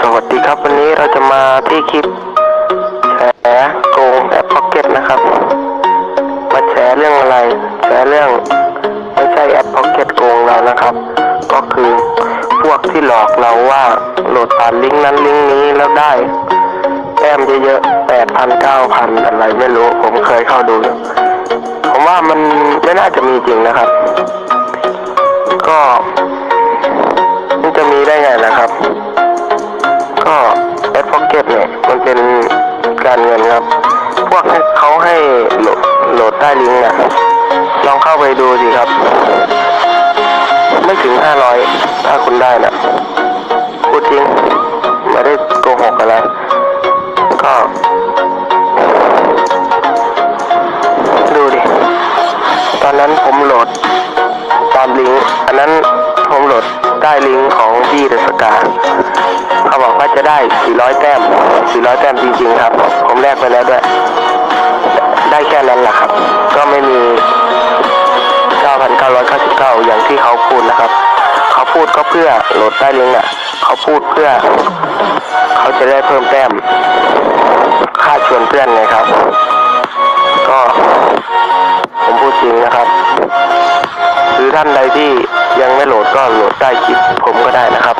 สวัสดีครับวันนี้เราจะมาที่คลิปแฉโกงแอปพ็อกเก็ตนะครับ มาแฉเรื่องอะไรแฉเรื่องไม่ใช่แอปพ็อกเก็ตโกงเรานะครับ ก็คือพวกที่หลอกเราว่าโหลดผ่านลิงก์นั้นลิงก์นี้แล้วได้แต้มเยอะๆแปดพันเก้าพันอะไรไม่รู้ผมเคยเข้าดูผมว่ามันไม่น่าจะมีจริงนะครับ ก็ นจะมีได้ไงนะครับ ก็แอดพ็อกเก็ตเนี่ยมันเป็นการเงินครับ พวกเขาให้โหลดโหลดใต้ลิงก์นะลองเข้าไปดูสิครับ ไม่ถึงห้าร้อยถ้าคุณได้นะพูดจริงไม่ได้โกหกอะไรก็ ดูดิ ตอนนั้นผมโหลดตามลิงก์อันนั้น ผมโหลดใต้ลิงก์ของพี่เดสกาเขาบอกว่าจะได้ 400 แต้ม 400 แต้มจริงๆครับ ผมแลกไปแล้วด้วย ได้แค่นั้นแหละครับ ก็ไม่มี 9,999 อย่างที่เขาพูดนะครับ เขาพูดก็เพื่อโหลดใต้ลิงก์อะ เขาพูดเพื่อ เขาจะได้เพิ่มแต้ม ค่าชวนเพื่อนไงครับ ท่านใดที่ยังไม่โหลดก็โหลดใต้คลิปผมก็ได้นะครับ